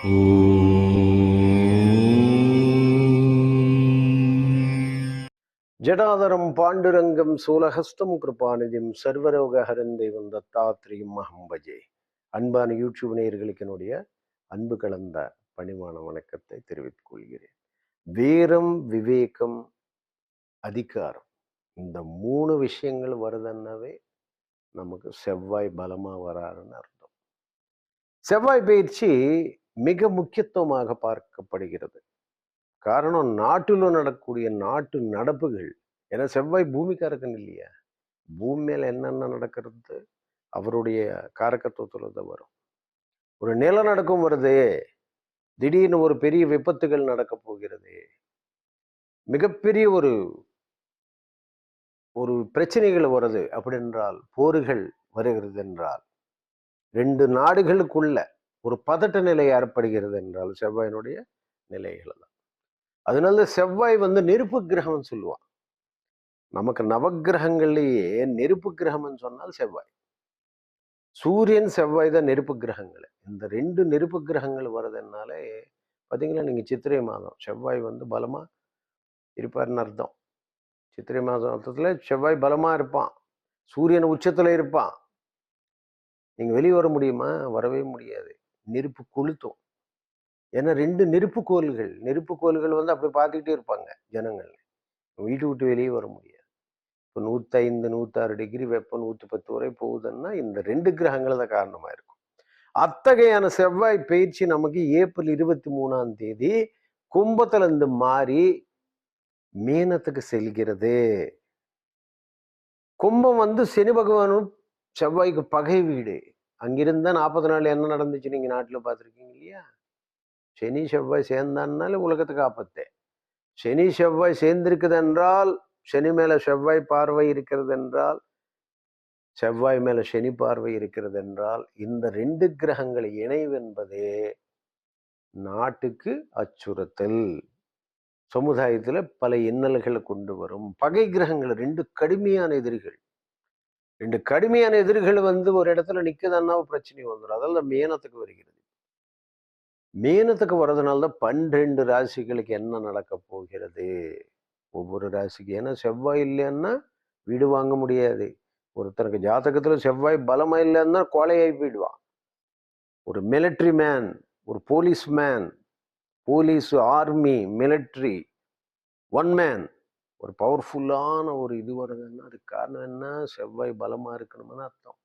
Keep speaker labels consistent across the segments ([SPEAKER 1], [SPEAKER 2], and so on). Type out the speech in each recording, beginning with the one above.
[SPEAKER 1] ஜடாதரம் பாண்டுரங்கம் சூலஹஸ்தம் கிருபாநிதிம் சர்வரோகஹரன் தெய்வம் தத்தாத்ரியம் அஹம் பஜே அன்பான யூடியூப் நேயர்களுக்கு என்னுடைய அன்பு கலந்த பணிவான வணக்கத்தை தெரிவித்துக் கொள்கிறேன். வீரம் விவேகம் அதிகாரம். இந்த மூணு விஷயங்கள் வருதுன்னாவே நமக்கு செவ்வாய் பலமாக வராருன்னு அர்த்தம். செவ்வாய் பயிற்சி மிக முக்கியத்துவமாக பார்க்கப்படுகிறது. காரணம் நாட்டில் நடக்கக்கூடிய நாட்டு நடப்புகள். ஏன்னா செவ்வாய் பூமிக்காரகன் இல்லையா? பூமி மேல என்னென்ன நடக்கிறது? அவருடைய காரகத்துவத்துல தான் வரும். ஒரு நிலநடுக்கம் வருது. திடீர்னு ஒரு பெரிய விபத்துகள் நடக்க போகிறது. மிகப்பெரிய ஒரு ஒரு பிரச்சனைகள் வருது. அப்படின்றால் போர்கள் வருகிறது என்றால். ரெண்டு நாடுகளுக்குள்ள ஒரு பதட்ட நிலை ஏற்படுகிறது என்றால் செவ்வாயினுடைய நிலைகள் தான் அதனால செவ்வாய் வந்து நெருப்பு கிரகம்னு சொல்லுவான். நமக்கு நவக்கிரகங்கள்லயே நெருப்பு கிரகம்னு சொன்னால் செவ்வாய். சூரியன் செவ்வாய் தான் நெருப்பு கிரகங்கள். இந்த ரெண்டு நெருப்பு கிரகங்கள் வர்றதுனாலே பார்த்தீங்களா நீங்க சித்திரை மாதம் செவ்வாய் வந்து பலமா இருப்பார்னு அர்த்தம். சித்திரை மாதம் அர்த்தத்துல செவ்வாய் பலமா இருப்பான். சூரியன் உச்சத்தில் இருப்பான். நீங்க வெளியே வர முடியுமா? வரவே முடியாது. நெருப்பு கொளுத்தும். ஏன்னா ரெண்டு நெருப்பு கோள்கள் நெருப்பு கோள்கள் வந்து அப்படி பார்த்துக்கிட்டே இருப்பாங்க ஜனங்கள். வீட்டு விட்டு வெளியே வர முடியாது. இப்போ நூற்றைந்து நூத்தாறு டிகிரி வெப்பம் நூற்றி பத்து வரை போகுதுன்னா இந்த ரெண்டு கிரகங்கள் தான் காரணமா இருக்கும். அத்தகையான செவ்வாய் பயிற்சி நமக்கு ஏப்ரல் இருபத்தி மூணாம் தேதி கும்பத்துல இருந்து மாறி மீனத்துக்கு செல்கிறது. கும்பம் வந்து சனி பகவானும் செவ்வாய்க்கு பகை வீடு. அங்கிருந்தா நாற்பது நாள் என்ன நடந்துச்சு நீங்கள் நாட்டில் பார்த்துருக்கீங்க இல்லையா? சனி செவ்வாய் சேர்ந்தான்னாலே உலகத்துக்கு ஆபத்தே. சனி செவ்வாய் சேர்ந்திருக்குது என்றால் சனி மேலே செவ்வாய் பார்வை இருக்கிறது என்றால் செவ்வாய் மேலே சனி பார்வை இருக்கிறது என்றால் இந்த ரெண்டு கிரகங்கள் இணைவு என்பதே நாட்டுக்கு அச்சுறுத்தல். சமுதாயத்தில் பல இன்னல்களை கொண்டு வரும். பகை கிரகங்கள் ரெண்டு கடுமையான எதிரிகள். ரெண்டு கடுமையான எதிரிகள் வந்து ஒரு இடத்துல நிற்குதுன்னா பிரச்சனை வந்துடும் அதெல்லாம் மேனத்துக்கு வருகிறது. மீனத்துக்கு வர்றதுனால தான் பன்னிரெண்டு ராசிகளுக்கு என்ன நடக்க போகிறது? ஒவ்வொரு ராசிக்கு ஏன்னா செவ்வாய் இல்லைன்னா வீடு வாங்க முடியாது. ஒருத்தனுக்கு ஜாதகத்தில் செவ்வாய் பலமாக இல்லைன்னா கொலையாகி போயிடுவான். ஒரு மிலிட்ரி மேன் ஒரு police man police army military one man ஒரு பவர்ஃபுல்லான ஒரு இது வருதுன்னா அதுக்கு காரணம் என்ன? செவ்வாய் பலமாக இருக்கணும்னு அர்த்தம்.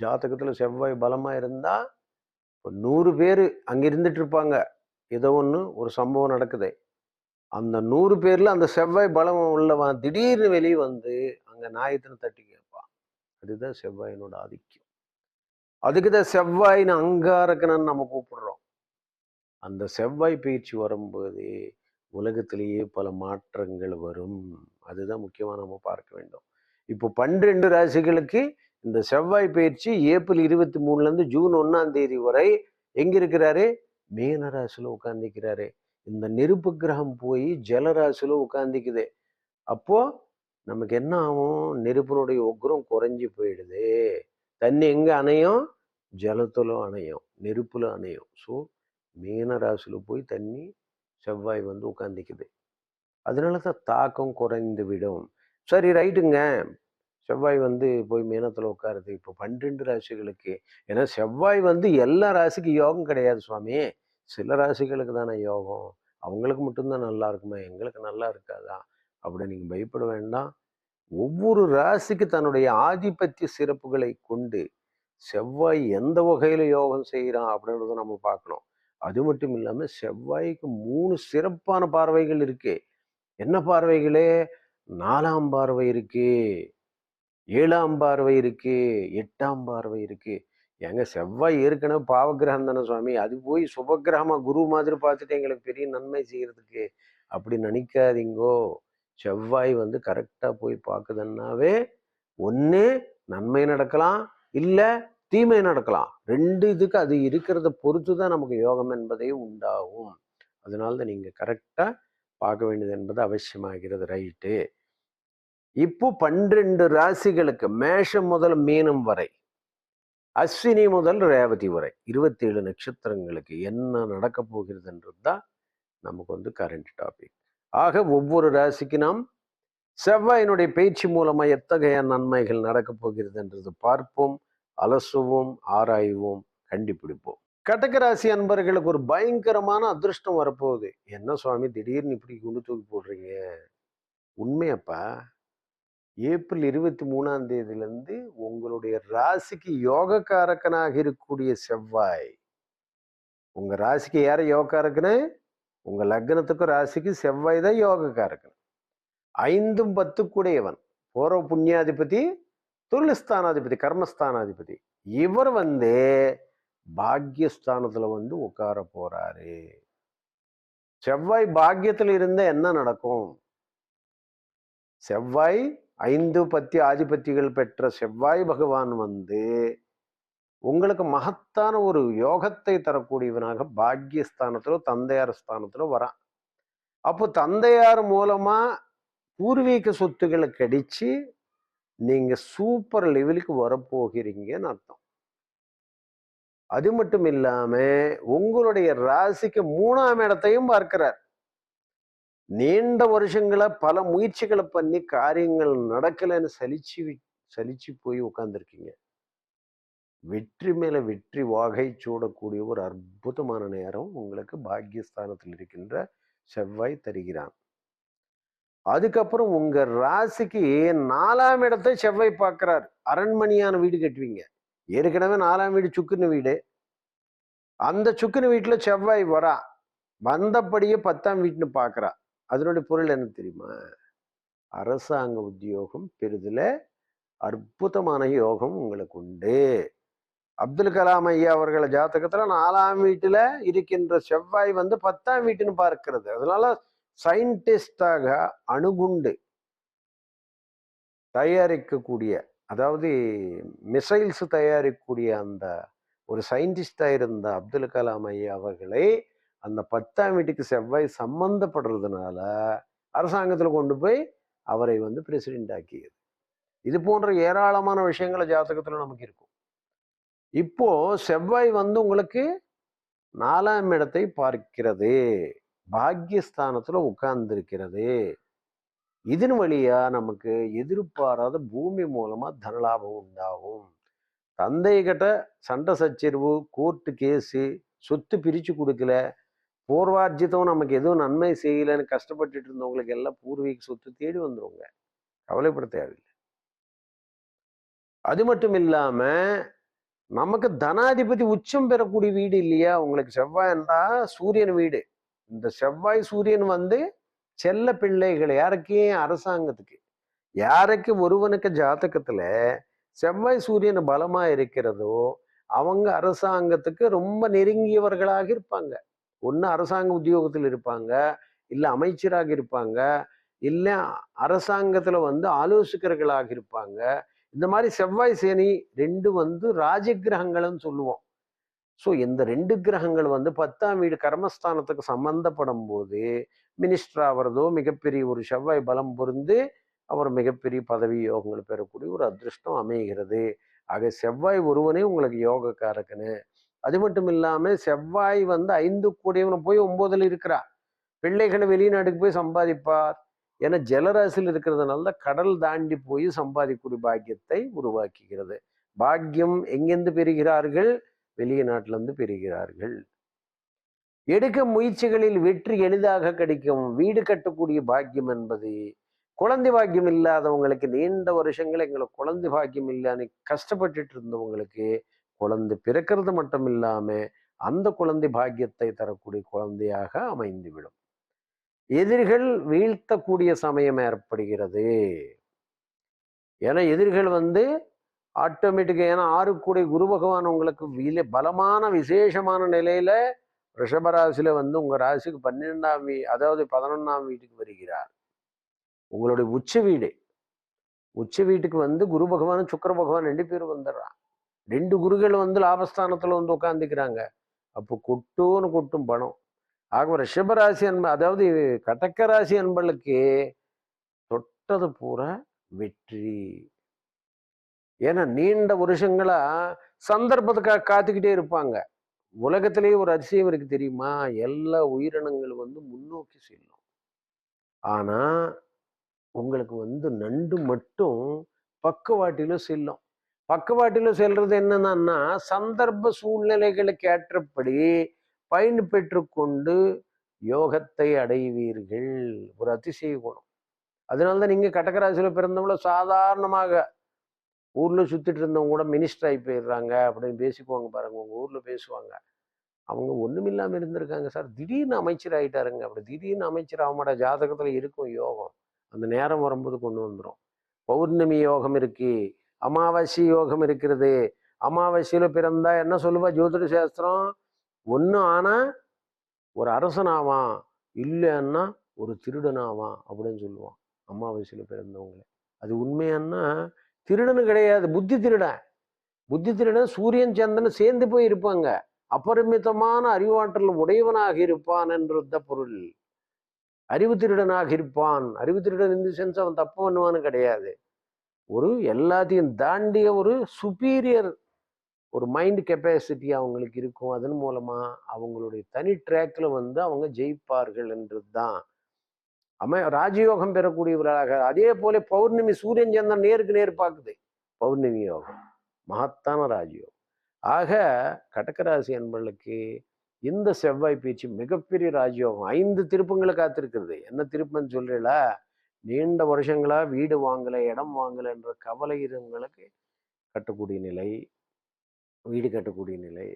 [SPEAKER 1] ஜாதகத்தில் செவ்வாய் பலமாக இருந்தால் இப்போ நூறு பேர் அங்கே இருந்துட்டு இருப்பாங்க. ஏதோ ஒன்று ஒரு சம்பவம் நடக்குது. அந்த நூறு பேரில் அந்த செவ்வாய் பலம் உள்ளவன் திடீர்னு வெளியே வந்து அங்கே நாயத்தின தட்டி கேட்பான்? அதுதான் செவ்வாயினோட ஆதிக்கம். அதுக்கு தான் செவ்வாயின்னு அங்காரக்கணன்னு நம்ம கூப்பிடுறோம். அந்த செவ்வாய் பயிற்சி வரும்போது உலகத்திலேயே பல மாற்றங்கள் வரும். அதுதான் முக்கியமாக நம்ம பார்க்க வேண்டும். இப்போ பன்னிரெண்டு ராசிகளுக்கு இந்த செவ்வாய் பயிற்சி ஏப்ரல் இருபத்தி மூணுலேருந்து ஜூன் ஒன்றாம் தேதி வரை எங்கே இருக்கிறாரு? மீன உட்காந்துக்கிறாரு இந்த நெருப்பு கிரகம் போய் ஜலராசியில் உட்காந்துக்குது அப்போது நமக்கு என்ன ஆகும்? நெருப்பினுடைய உக்ரம் குறைஞ்சி போயிடுது. தண்ணி எங்கே அணையும்? ஜலத்துல அணையும். நெருப்பில் அணையும். ஸோ மீனராசியில் போய் தண்ணி செவ்வாய் வந்து உட்காந்துக்குது அதனால தான் தாக்கம் குறைந்து விடும். சரி ரைட்டுங்க. செவ்வாய் வந்து போய் மீனத்தில் உட்காருது இப்போ பன்னிரெண்டு ராசிகளுக்கு ஏன்னா செவ்வாய் வந்து எல்லா ராசிக்கும் யோகம் கிடையாது சுவாமி. சில ராசிகளுக்கு தானே யோகம். அவங்களுக்கு மட்டும்தான் நல்லா இருக்குமா. எங்களுக்கு நல்லா இருக்காதா? அப்படி நீங்கள் பயப்பட வேண்டாம். ஒவ்வொரு ராசிக்கு தன்னுடைய ஆதிபத்திய சிறப்புகளை கொண்டு செவ்வாய் எந்த வகையில் யோகம் செய்கிறான் அப்படின்றத நம்ம பார்க்கணும். அது மட்டும் இல்லாமல் செவ்வாய்க்கு மூணு சிறப்பான பார்வைகள் இருக்கு. என்ன பார்வைகளே? நாலாம் பார்வை இருக்கு. ஏழாம் பார்வை இருக்கு. எட்டாம் பார்வை இருக்கு. ஏங்க செவ்வாய் ஏற்கனவே பாவகிரகம் தானே சுவாமி. அது போய் சுபகிரகமா குரு மாதிரி பார்த்துட்டு எங்களுக்கு பெரிய நன்மை செய்யறதுக்கு அப்படி நினைக்காதீங்கோ. செவ்வாய் வந்து கரெக்டாக போய் பார்க்குதுன்னாவே ஒன்று நன்மை நடக்கலாம். இல்லை தீமை நடக்கலாம். ரெண்டு இதுக்கு அது இருக்கிறத பொறுத்து தான் நமக்கு யோகம் என்பதே உண்டாகும். அதனால தான் நீங்கள் கரெக்டாக பார்க்க வேண்டியது என்பது அவசியமாகிறது. ரைட்டு. இப்போ பன்னிரெண்டு ராசிகளுக்கு மேஷம் முதல் மீனம் வரை அஸ்வினி முதல் ரேவதி வரை இருபத்தி ஏழு நட்சத்திரங்களுக்கு என்ன நடக்க போகிறதுன்றது தான் நமக்கு வந்து கரண்ட் டாபிக் ஆக ஒவ்வொரு ராசிக்கு நாம் செவ்வாயினுடைய பேச்சு மூலமாக எத்தகைய நன்மைகள் நடக்கப் போகிறதுன்றது பார்ப்போம். அலசுவோம் ஆராய்வோம் கண்டுபிடிப்போம். கடகராசி அன்பர்களுக்கு ஒரு பயங்கரமான அதிர்ஷ்டம் வரப்போகுது. என்ன சுவாமி திடீர்னு இப்படி குண்டு தூக்கி போடுறீங்க? உண்மையப்பா. ஏப்ரல் இருபத்தி மூணாம் தேதியிலேருந்து உங்களுடைய ராசிக்கு யோகக்காரக்கனாக இருக்கக்கூடிய செவ்வாய். உங்க ராசிக்கு யார யோகக்காரக்கனு உங்க லக்னத்துக்கும் ராசிக்கு செவ்வாய் தான் யோகக்காரக்கன் ஐந்தும் பத்து கூடையவன் பூர்வ புண்ணியாதிபதி தொழில்ஸ்தானாதிபதி கர்மஸ்தானாதிபதி. இவர் வந்து பாக்யஸ்தானத்துல வந்து உட்கார போறாரு. செவ்வாய் பாக்கியத்துல இருந்தா என்ன நடக்கும்? செவ்வாய் ஐந்து பத்தி ஆதிபத்திகள் பெற்ற செவ்வாய் பகவான் வந்து உங்களுக்கு மகத்தான ஒரு யோகத்தை தரக்கூடியவனாக பாக்யஸ்தானத்திலோ தந்தையார் ஸ்தானத்திலோ வரான். அப்போ தந்தையார் மூலமா பூர்வீக சொத்துக்களை கடிச்சு நீங்க சூப்பர் லெவலுக்கு வரப்போகிறீங்கன்னு அர்த்தம். அது மட்டும் இல்லாம உங்களுடைய ராசிக்கு மூணாம் இடத்தையும் பார்க்கிறார். நீண்ட வருஷங்களா பல முயற்சிகளை பண்ணி காரியங்கள் நடக்கலைன்னு சலிச்சு சலிச்சு போய் உட்காந்துருக்கீங்க வெற்றி மேல வெற்றி வாகை சூடக்கூடிய ஒரு அற்புதமான நேரம் உங்களுக்கு பாக்கியஸ்தானத்தில் இருக்கின்ற செவ்வாய் தருகிறான். அதுக்கப்புறம் உங்க ராசிக்கு நாலாம் இடத்தை செவ்வாய் பார்க்கிறார். அரண்மனையான வீடு கட்டுவீங்க. ஏற்கனவே நாலாம் வீடு சுக்குன வீடு. அந்த சுக்குன வீட்டில் செவ்வாய் வரா. வந்தபடியே பத்தாம் வீட்டுன்னு பார்க்கறா. அதனுடைய பொருள் என்ன தெரியுமா? அரசாங்க உத்தியோகம் பெறுதல அற்புதமான யோகம் உங்களுக்கு உண்டு. அப்துல் கலாம் ஐயா அவர்கள் ஜாத்தகத்தில் நாலாம் வீட்டில் இருக்கின்ற செவ்வாய் வந்து பத்தாம் வீட்டுன்னு பார்க்கிறது. அதனால சயின்டிஸ்டாக அணுகுண்டு தயாரிக்கக்கூடிய அதாவது மிசைல்ஸ் தயாரிக்கக்கூடிய அந்த ஒரு சயின்டிஸ்டாக இருந்த அப்துல் கலாம் ஐயா அவர்களை அந்த பத்தாம் வீட்டுக்கு செவ்வாய் சம்பந்தப்படுறதுனால அரசாங்கத்தில் கொண்டு போய் அவரை வந்து பிரசிடென்ட் ஆக்கியது. இது போன்ற ஏராளமான விஷயங்களை ஜாதகத்தில் நமக்கு இருக்கும். இப்போ செவ்வாய் வந்து உங்களுக்கு நாலாம் இடத்தை பார்க்கிறது. பாக்கியஸ்தானத்துல உட்கார்ந்திருக்கிறது இதன் வழியா நமக்கு எதிர்பாராத பூமி மூலமா தனலாபம் உண்டாகும். தந்தைகிட்ட சண்டை சச்சரவு கோர்ட்டு கேஸு சொத்து பிரிச்சு கொடுக்கல பூர்வார்ஜிதம் நமக்கு எதுவும் நன்மை செய்யலைன்னு கஷ்டப்பட்டுட்டு இருந்தவங்களுக்கு எல்லாம் பூர்வீக சொத்து தேடி வந்துருங்க. கவலைப்பட தேவையில்லை. அது மட்டும் இல்லாம நமக்கு தனாதிபதி உச்சம் பெறக்கூடிய வீடு இல்லையா? உங்களுக்கு செவ்வாய் என்றா சூரியன் வீடு. இந்த செவ்வாய் சூரியன் வந்து செல்ல பிள்ளைகள் யாருக்கு? அரசாங்கத்துக்கு. யாருக்கு? ஒருவனுக்கு ஜாதகத்துல செவ்வாய் சூரியன் பலமா இருக்கிறதோ அவங்க அரசாங்கத்துக்கு ரொம்ப நெருங்கியவர்களாக இருப்பாங்க. ஒன்று அரசாங்க உத்தியோகத்தில் இருப்பாங்க இல்லை அமைச்சராக இருப்பாங்க இல்லை அரசாங்கத்தில் வந்து ஆலோசகர்களாக இருப்பாங்க. இந்த மாதிரி செவ்வாய் சேனி ரெண்டு வந்து ராஜகிரகங்கள்னு சொல்லுவோம். ஸோ இந்த ரெண்டு கிரகங்கள் வந்து பத்தாம் வீடு கர்மஸ்தானத்துக்கு சம்பந்தப்படும் போது மினிஸ்டர் ஆகிறதோ மிகப்பெரிய ஒரு செவ்வாய் பலம் பொருந்து அவர் மிகப்பெரிய பதவி யோகங்கள் பெறக்கூடிய ஒரு அதிர்ஷ்டம் அமைகிறது. ஆக செவ்வாய் ஒருவனே உங்களுக்கு யோகக்காரக்கனு அது மட்டும் இல்லாமல் செவ்வாய் வந்து ஐந்து கூடியவனை போய் ஒம்போதில் இருக்கிறா. பிள்ளைகளை வெளிநாட்டுக்கு போய் சம்பாதிப்பார். ஏன்னா ஜலராசியில் இருக்கிறதுனால தான் கடல் தாண்டி போய் சம்பாதிக்கூடிய பாக்கியத்தை உருவாக்குகிறது. பாக்கியம் எங்கெந்து பெறுகிறார்கள்? வெளிய நாட்டிலிருந்து பெறுகிறார்கள். எடுக்க முயற்சிகளில் வெற்றி எளிதாக கிடைக்கும். வீடு கட்டக்கூடிய பாக்கியம் என்பது குழந்தை பாக்கியம் இல்லாதவங்களுக்கு நீண்ட வருஷங்கள் எங்களுக்கு குழந்தை பாக்கியம் இல்லைன்னு கஷ்டப்பட்டுட்டு இருந்தவங்களுக்கு குழந்தை பிறக்கிறது மட்டும் இல்லாம அந்த குழந்தை பாக்கியத்தை தரக்கூடிய குழந்தையாக அமைந்துவிடும். எதிரிகள் வீழ்த்தக்கூடிய சமயம் ஏற்படுகிறது. ஏன்னா எதிரிகள் வந்து ஆட்டோமேட்டிக்காக ஏன்னா ஆறுக்கூடிய குரு பகவான் உங்களுக்கு விலை பலமான விசேஷமான நிலையில் ரிஷபராசியில் வந்து உங்கள் ராசிக்கு பன்னிரெண்டாம் வீ அதாவது பதினொன்றாம் வீட்டுக்கு வருகிறார். உங்களுடைய உச்ச வீடு. உச்ச வீட்டுக்கு வந்து குரு பகவானும் சுக்கர பகவான் ரெண்டு பேரும் வந்துடுறான் ரெண்டு குருகள் வந்து லாபஸ்தானத்தில் வந்து உட்காந்துக்கிறாங்க அப்போ கொட்டோன்னு கொட்டும் பணம். ஆக ரிஷபராசி அன்ப அதாவது கடக்க ராசி அன்பர்களுக்கு தொட்டது பூரா வெற்றி. ஏன்னா நீண்ட வருஷங்களா சந்தர்ப்பத்துக்காக காத்துக்கிட்டே இருப்பாங்க. உலகத்திலேயே ஒரு அதிசயம் இருக்கு தெரியுமா? எல்லா உயிரினங்களும் வந்து முன்னோக்கி செல்லும். ஆனா உங்களுக்கு வந்து நண்டு மட்டும் பக்கவாட்டில செல்லும். பக்கவாட்டில செல்றது என்னன்னா சந்தர்ப்ப சூழ்நிலைகளுக்கு ஏற்றபடி பயன் பெற்றுக்கொண்டு யோகத்தை அடைவீர்கள். ஒரு அதிசய குணம். அதனால்தான் நீங்க கடகராசியில பிறந்தவங்கள சாதாரணமாக ஊரில் சுற்றிட்டு இருந்தவங்க கூட மினிஸ்டர் ஆகி போயிடுறாங்க அப்படின்னு பேசிக்குவாங்க பாருங்க. உங்கள் ஊரில் பேசுவாங்க. அவங்க ஒன்றுமில்லாமல் இருந்திருக்காங்க சார். திடீர்னு அமைச்சர் ஆகிட்டாருங்க அப்படி திடீர்னு அமைச்சர் அவங்களோட ஜாதகத்தில் இருக்கும் யோகம். அந்த நேரம் வரும்போது கொண்டு வந்துடும் பௌர்ணமி யோகம் இருக்கு. அமாவாசை யோகம் இருக்கிறது. அமாவாசையில் பிறந்தா என்ன சொல்லுவா? ஜோதிட சாஸ்திரம்? ஒன்று ஆனால் ஒரு அரசனாவான் இல்லைன்னா ஒரு திருடனாவான் அப்படின்னு சொல்லுவான். அமாவாசையில் பிறந்தவங்களே. அது உண்மையான்னா திருடனு கிடையாது புத்தி திருடன். புத்தி திருடன் சூரியன் சந்திரன் சேர்ந்து போய் இருப்பாங்க. அபரிமிதமான அறிவாற்றல் உடையவனாக இருப்பான் என்றத பொருள். அறிவு திருடனாக இருப்பான். அறிவு திருடன் இந்த சென்ஸ் அவன் தப்பு பண்ணுவான்னு கிடையாது. ஒரு எல்லாத்தையும் தாண்டிய ஒரு சுப்பீரியர் ஒரு மைண்ட் கெப்பாசிட்டி அவங்களுக்கு இருக்கும். அதன் மூலமா அவங்களுடைய தனி ட்ராக்ல வந்து அவங்க ஜெயிப்பார்கள் என்றது தான் அம ராஜயோகம் பெறக்கூடியவர்களாக அதே போல பௌர்ணமி சூரியன் சந்திரன் நேருக்கு நேர் பார்க்குது. பௌர்ணமி யோகம் மகத்தான ராஜயோகம். ஆக கடகராசி அன்பர்களுக்கு இந்த செவ்வாய் பீச்சு மிகப்பெரிய ராஜயோகம். ஐந்து திருப்பங்களை காத்திருக்கிறது. என்ன திருப்பம்னு சொல்றீங்களா? நீண்ட வருஷங்களா வீடு வாங்கலை இடம் வாங்கலை என்ற கவலை இருவங்களுக்கு கட்டக்கூடிய நிலை வீடு கட்டக்கூடிய நிலை.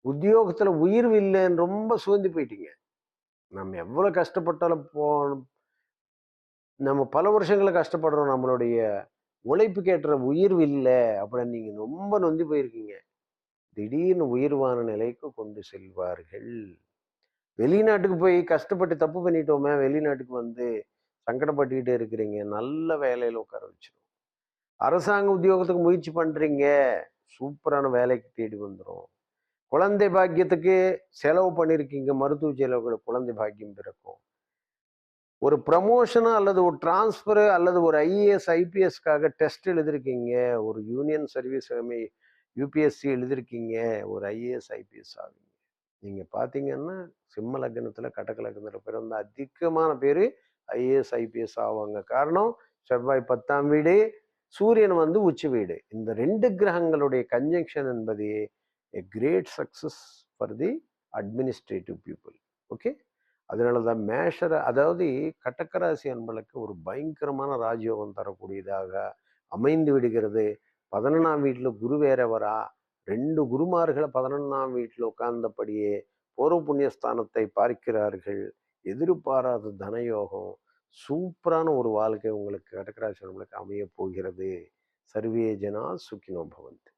[SPEAKER 1] உத்தியோகத்தில் உயிர் இல்லைன்னு ரொம்ப சூழ்ந்து போயிட்டீங்க. நம்ம எவ்வளோ கஷ்டப்பட்டாலும் போ நம்ம பல வருஷங்களை கஷ்டப்படுறோம். நம்மளுடைய உழைப்பு கேட்டுற உயிர்வு இல்லை அப்படின்னு நீங்கள் ரொம்ப நொந்து போயிருக்கீங்க. திடீர்னு உயிர்வான நிலைக்கு கொண்டு செல்வார்கள். வெளிநாட்டுக்கு போய் கஷ்டப்பட்டு தப்பு பண்ணிட்டோமே வெளிநாட்டுக்கு வந்து சங்கடப்பட்டுக்கிட்டே இருக்கிறீங்க. நல்ல வேலையில் உட்கார வச்சிடும் அரசாங்க உத்தியோகத்துக்கு முயற்சி பண்ணுறீங்க சூப்பரான வேலைக்கு தேடி வந்துடும் குழந்தை பாக்கியத்துக்கு செலவு பண்ணியிருக்கீங்க மருத்துவ செலவுகள் குழந்தை பாக்கியம் பிறக்கும். ஒரு ப்ரமோஷனு அல்லது ஒரு டிரான்ஸ்ஃபரு அல்லது ஒரு ஐஏஎஸ் ஐபிஎஸ்க்காக டெஸ்ட் எழுதிருக்கீங்க ஒரு யூனியன் சர்வீஸ் யூபிஎஸ்சி எழுதிருக்கீங்க ஒரு ஐஏஎஸ் ஐபிஎஸ் ஆகுங்க நீங்கள் பார்த்தீங்கன்னா சிம்ம லக்னத்தில் கடக லக்னத்தில் பிறந்த அதிகமான பேர் ஐஏஎஸ் ஐபிஎஸ் ஆவாங்க. காரணம் செவ்வாய் பத்தாம் வீடு சூரியன் வந்து உச்சி வீடு. இந்த ரெண்டு கிரகங்களுடைய கன்ஜங்ஷன் என்பது a great success for the administrative people okay அதனால தான் மேஷர அதாவது கட்டக்கராசி அன்பளுக்கு ஒரு பயங்கரமான ராஜயோகம் தரக்கூடியதாக அமைந்து விடுகிறது. பதினொன்றாம் வீட்டில் குரு வேற வரா. ரெண்டு குருமார்களை பதினொன்றாம் வீட்டில் உட்கார்ந்தபடியே பூர்வ புண்ணியஸ்தானத்தை பார்க்கிறார்கள். எதிர்பாராத தனயோகம். சூப்பரான ஒரு வாழ்க்கை உங்களுக்கு கடகராசி அன்பளுக்கு அமைய போகிறது. சர்வே ஜனா சுக்கினோ பவந்த்.